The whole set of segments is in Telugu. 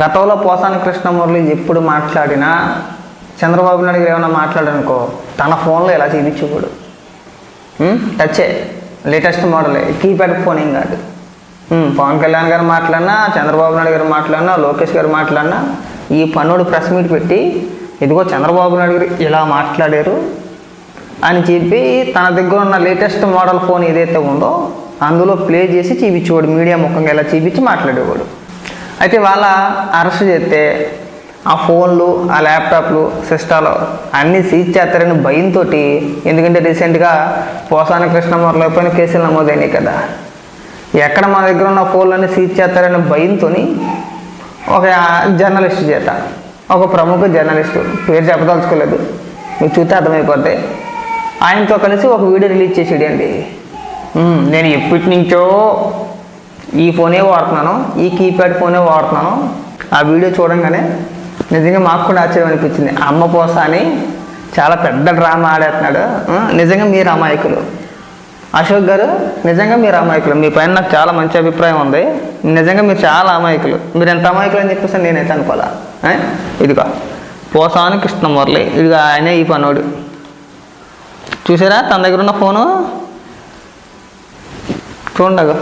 గతంలో పోసాని కృష్ణమురళి ఎప్పుడు మాట్లాడినా చంద్రబాబు నాయుడు గారు ఏమైనా మాట్లాడనుకో తన ఫోన్లో ఇలా చూపించుకోడు ఉమ్, టచ్చే లేటెస్ట్ మోడలే. కీప్యాడ్ ఫోన్ ఏం కాదు. పవన్ కళ్యాణ్ గారు మాట్లాడినా చంద్రబాబు నాయుడు గారు మాట్లాడినా లోకేష్ గారు మాట్లాడినా ఈ పన్నుడు ప్రెస్ మీట్ పెట్టి ఇదిగో చంద్రబాబు నాయుడు గారు ఇలా మాట్లాడారు అని చెప్పి తన దగ్గర ఉన్న లేటెస్ట్ మోడల్ ఫోన్ ఏదైతే ఉందో అందులో ప్లే చేసి చూపించేవాడు. మీడియా ముఖంగా ఇలా చూపించి మాట్లాడేవాడు. అయితే వాళ్ళ అరెస్ట్ చేస్తే ఆ ఫోన్లు ఆ ల్యాప్టాప్లు సిస్టాలు అన్నీ సీజ్ చేస్తారని భయంతో ఎందుకంటే రీసెంట్గా పోసాన కృష్ణమూర్ల పైన కేసులు నమోదైనాయి కదా. ఎక్కడ మన దగ్గర ఉన్న ఫోన్లన్నీ సీజ్ చేస్తారనే భయంతో ఒక జర్నలిస్ట్ చేత ఒక ప్రముఖ జర్నలిస్టు పేరు చెప్పదలుచుకోలేదు మీకు చూస్తే అర్థమైపోద్ది. ఆయనతో కలిసి ఒక వీడియో రిలీజ్ చేసేయండి. నేను ఎప్పటి నుంచో ఈ ఫోనే వాడుతున్నాను ఈ కీప్యాడ్ ఫోనే వాడుతున్నాను. ఆ వీడియో చూడంగానే నిజంగా మాకు కూడా ఆశ్చర్యం అనిపించింది. అమ్మ పోస అని చాలా పెద్ద డ్రామా ఆడేస్తున్నాడు. నిజంగా మీరు అమాయకులు అశోక్ గారు నిజంగా మీరు అమాయకులు మీ పైన నాకు చాలా మంచి అభిప్రాయం ఉంది. నిజంగా మీరు చాలా అమాయకులు మీరు ఎంత అమాయకులు అని చెప్పేసి నేనైతే అనుకోవాలా? ఇదిగో ఇదిగో. కృష్ణ మురళి ఇదిగో ఆయనే ఈ పనోడు. చూసారా? తన దగ్గర ఉన్న ఫోను? చూడగా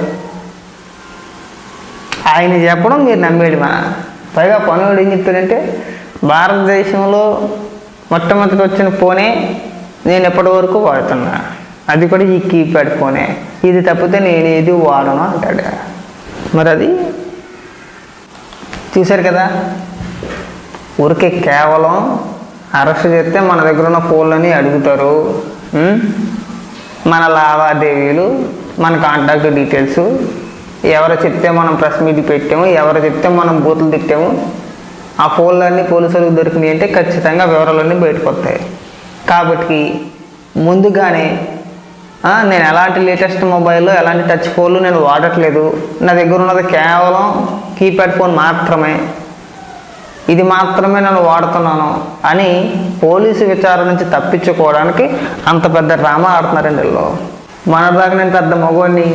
ఆయన చెప్పడం మీరు నమ్మేది మా. పైగా పనుడు ఏం చెప్తాడంటే భారతదేశంలో మొట్టమొదటి వచ్చిన ఫోనే నేను ఎప్పటి వరకు వాడుతున్నా. అది కూడా ఈ కీప్యాడ్ ఫోనే. ఇది తప్పితే నేను ఏది వాడను అంటాడు. మరి అది చూశారు కదా? ఊరికే కేవలం అరెస్ట్ చేస్తే మన దగ్గర ఉన్న ఫోన్లని అడుగుతారు. మన లావాదేవీలు మన కాంటాక్ట్ డీటెయిల్స్ ఎవరు చెప్తే మనం ప్రెస్ మీట్ పెట్టాము ఎవరు చెప్తే మనం బూతులు తిట్టాము ఆ ఫోన్లన్నీ పోలీసులకు దొరికినాయి అంటే ఖచ్చితంగా వివరాలన్నీ బయటకు వస్తాయి. కాబట్టి ముందుగానే నేను ఎలాంటి లేటెస్ట్ మొబైల్ ఎలాంటి టచ్ ఫోన్లు నేను వాడట్లేదు. నా దగ్గర ఉన్నది కేవలం కీప్యాడ్ ఫోన్ మాత్రమే. ఇది మాత్రమే నేను వాడుతున్నాను అని పోలీసు విచారణ నుంచి తప్పించుకోవడానికి అంత పెద్ద డ్రామా ఆడుతున్నారండి వీళ్ళు. మొన్నటిదాకా నేను పెద్ద మగవాడిని.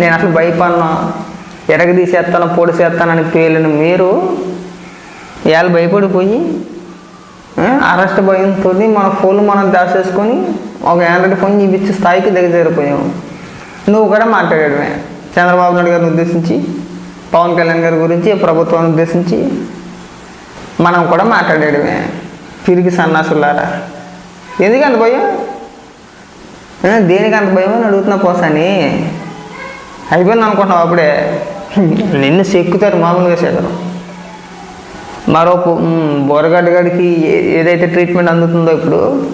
నేను అసలు భయపడినా. ఎరగ తీసేస్తాను పొడి చేస్తానని పేలిన మీరు ఇవాళ భయపడిపోయి అరెస్ట్ భయంతో మన ఫోన్లు మనం దాచేసుకొని ఒక ఆండ్రాయిడ్ ఫోన్ చూపించే స్థాయికి దిగజారిపోయాం. నువ్వు కూడా మాట్లాడమే చంద్రబాబు నాయుడు గారిని ఉద్దేశించి పవన్ కళ్యాణ్ గారి గురించి ప్రభుత్వాన్ని ఉద్దేశించి మనం కూడా మాట్లాడేయడమే. తిరిగి సన్నాసులారా. ఎందుకు అంత భయం? దేనికి అంత భయం అని అడుగుతున్నా పోసాని. అయిపోయింది అనుకుంటున్నావు అప్పుడే. నిన్ను సెక్కుతారు మామూలుగా సేదరు మరో పు- బోరగడ్డ గడికి ఏ- ఏదైతే ట్రీట్మెంట్ అందుతుందో ఇప్పుడు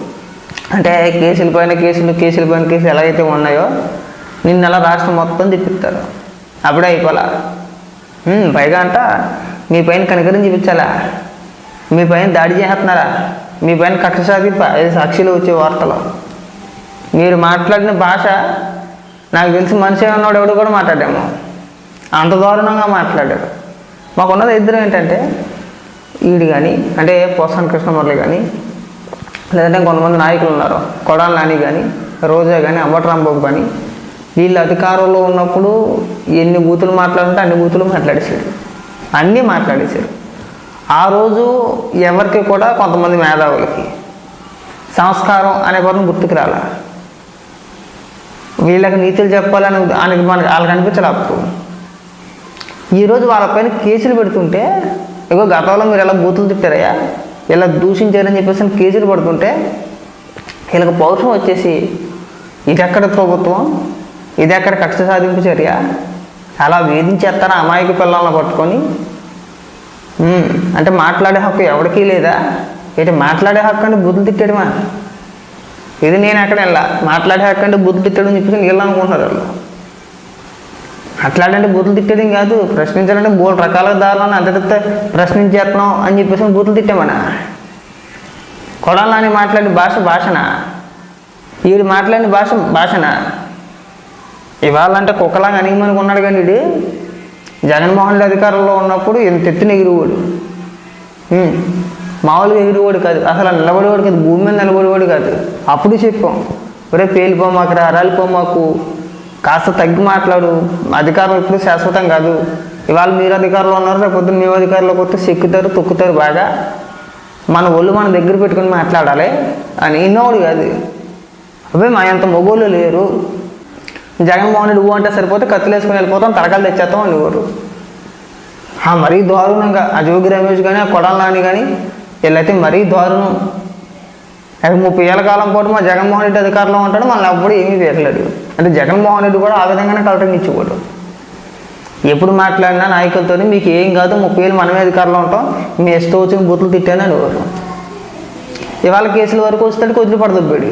అంటే కేసుల పైన కేసులు కేసుల పైన కేసులు ఎలాగైతే ఉన్నాయో నిన్న అలా రాష్ట్రం మొత్తం తిప్పిస్తారు. అప్పుడే అయిపోలా. పైగా అంట మీ పైన కనికరం చూపించాలా? మీ పైన దాడి చేస్తున్నారా? మీ పైన కక్ష సాధింప సాక్షిలో వచ్చే వార్తలు. మీరు మాట్లాడిన భాష నాకు తెలిసి మనిషి ఉన్నాడు ఎవడు కూడా మాట్లాడాము. అంత దారుణంగా మాట్లాడాడు. మాకున్నది ఇద్దరు ఏంటంటే ఈడు కానీ అంటే పోసాని కృష్ణమురళి కానీ లేదంటే కొంతమంది నాయకులు ఉన్నారు. కొడాల నాని కానీ రోజా కానీ అంబటరాంబాబు కానీ వీళ్ళు అధికారంలో ఉన్నప్పుడు ఎన్ని బూతులు మాట్లాడుంటే అన్ని బూతులు మాట్లాడేశారు. అన్నీ మాట్లాడేశారు. ఆ రోజు ఎవరికి కూడా కొంతమంది మేధావులకి సంస్కారం అనే పదం గుర్తుకు రాలా. వీళ్ళకి నీతులు చెప్పాలని ఆయనకి మనకి వాళ్ళకి అనిపించాలి అప్పుడు. ఈరోజు వాళ్ళపైన కేసులు పెడుతుంటే ఇగో గతంలో మీరు ఎలా బూతులు తిట్టారయ్యా? ఇలా దూషించారని చెప్పేసి కేసులు పడుతుంటే వీళ్ళకి పౌరుషం వచ్చేసి ఇది ఎక్కడ ప్రభుత్వం? ఇది ఎక్కడ కక్ష సాధింపు చర్య? అలా వేధించేస్తారా అమాయక పిల్లలను పట్టుకొని? అంటే మాట్లాడే హక్కు ఎవరికీ లేదా? ఏంటి మాట్లాడే హక్కు అంటే బుద్ధులు తిట్టడమా? ఇది నేను ఎక్కడ వెళ్ళా. మాట్లాడే హక్కు బుద్ధులు తిట్టడం అని చెప్పేసి వీళ్ళు అనుకుంటున్నారు వాళ్ళు. అట్లాంటి బూతులు తిట్టడం కాదు. ప్రశ్నించాలంటే మూడు రకాల దారులను అంత తిట్ట ప్రశ్నించేస్తున్నాం అని చెప్పేసి బూతులు తిట్టామనా కొడాలని మాట్లాడే భాష భాషనా? వీడు మాట్లాడిన భాష భాషనా? ఇవాళ అంటే కుక్కలాగా అనిగమని ఉన్నాడు కానీ వీడు జగన్మోహన్ రెడ్డి అధికారంలో ఉన్నప్పుడు ఇంత ఎత్తున ఎగిరివాడు మామూలుగా ఎగిరివాడు కాదు. అసలు నిలబడేవాడు కాదు. భూమి మీద నిలబడేవాడు కాదు. అప్పుడు చెప్పాం ఒరే పేలిపోమాకు రా రాలిపోమాకు కాస్త తగ్గి మాట్లాడు. అధికారం ఎప్పుడు శాశ్వతం కాదు. ఇవాళ మీరు అధికారంలో ఉన్నారు రేపు పొద్దున్న మేము అధికారంలోకి వస్తే సిక్కుతారు తొక్కుతారు బాగా. మన ఒళ్ళు మన దగ్గర పెట్టుకుని మాట్లాడాలి అని ఇన్నోడు కాదు. అవే మా అంత మొగోళ్ళు లేరు. జగన్మోహన్ రెడ్డి ఊ అంటే సరిపోతే కత్తులు వేసుకొని వెళ్ళిపోతాం తరకాలు తెచ్చేస్తాం అనేవారు మరీ దారుణంగా. ఆ జోగి రమేష్ కానీ ఆ కొడాల నాని కానీ వీళ్ళైతే మరీ దారుణం. అది ముప్పై ఏళ్ళ కాలం పాటు మా జగన్మోహన్ రెడ్డి అధికారంలో ఉంటాడు మనల్ని ఎప్పుడు ఏమీ చేయట్లేదు అంటే జగన్మోహన్ రెడ్డి కూడా ఆ విధంగానే కలెక్టర్ని ఇచ్చేవాడు. ఎప్పుడు మాట్లాడినా నాయకులతో మీకు ఏం కాదు ముప్పై ఏళ్ళు మనమే అధికారంలో ఉంటాం మీ ఇష్టం వచ్చిన బూతులు తిట్టాను అనేవారు ఇవాళ కేసుల వరకు వస్తాడు కొద్దిలు పడదబ్బాడు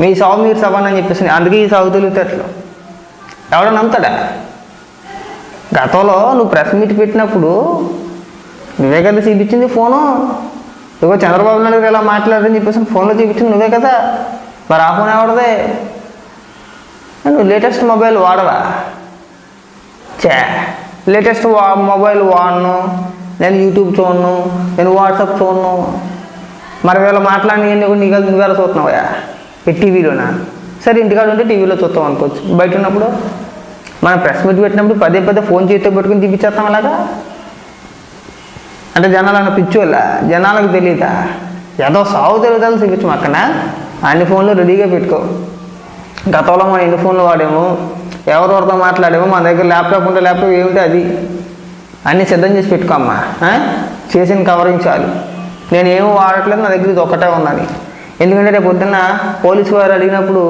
మీ సాగు మీరు సభ అని చెప్పేసి అందుకే ఈ సాగు తెలివితేటలు. ఎవడో నమ్ముతాడా? గతంలో నువ్వు ప్రెస్ మీట్ పెట్టినప్పుడు నువ్వే కదా చూపించింది ఫోను? ఇదిగో చంద్రబాబు నాయుడు ఇలా మాట్లాడని చెప్పేసి ఫోన్లో చూపించింది నువ్వే కదా? మరి ఆ ఫోన్ ఎవడదే నువ్వు లేటెస్ట్ మొబైల్ వాడవా? చే లేటెస్ట్ వా మొబైల్ వాడను నేను యూట్యూబ్ చూడను నేను వాట్సాప్ చూడను. మరి వీళ్ళు మాట్లాడినవన్నీ కూడా నీకు నువ్వు ఎలా చూస్తున్నావా? ఈ టీవీలోనా? సరే ఇంటికాడ ఉంటే టీవీలో చూస్తాం అనుకోవచ్చు. బయట ఉన్నప్పుడు మనం ప్రెస్ మీట్ పెట్టినప్పుడు పదే పదే ఫోన్ చేతితో పెట్టుకుని చూపించేస్తాం అలాగా? అంటే జనాలను అన్న పిచ్చోళ్ళ? జనాలకు తెలియదా ఏదో సాగు తెలియదాలు చూపించు అక్కడ అన్ని ఫోన్లు రెడీగా పెట్టుకో. గతంలో మనం ఎన్ని ఫోన్లు వాడాము ఎవరెవరితో మాట్లాడాము మన దగ్గర ల్యాప్టాప్ ఉంటే ల్యాప్టాప్ ఏమిటి అది? అన్నీ సిద్ధం చేసి పెట్టుకోమ్మా చేసిన కవరింగ్ చాలు నేను ఏమీ వాడట్లేదు నా దగ్గర ఇది ఒక్కటే ఉన్నది ఎందుకంటే రేపు పొద్దున్న పోలీసు వారు అడిగినప్పుడు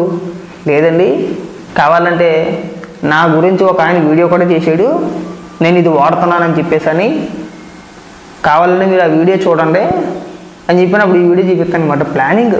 లేదండి కావాలంటే నా గురించి ఒక ఆయన వీడియో కూడా చేశాడు. నేను ఇది వాడుతున్నానని చెప్పేసి అని కావాలంటే మీరు ఆ వీడియో చూడండి అని చెప్పినప్పుడు ఈ వీడియో చూపిస్తాను అనమాట ప్లానింగ్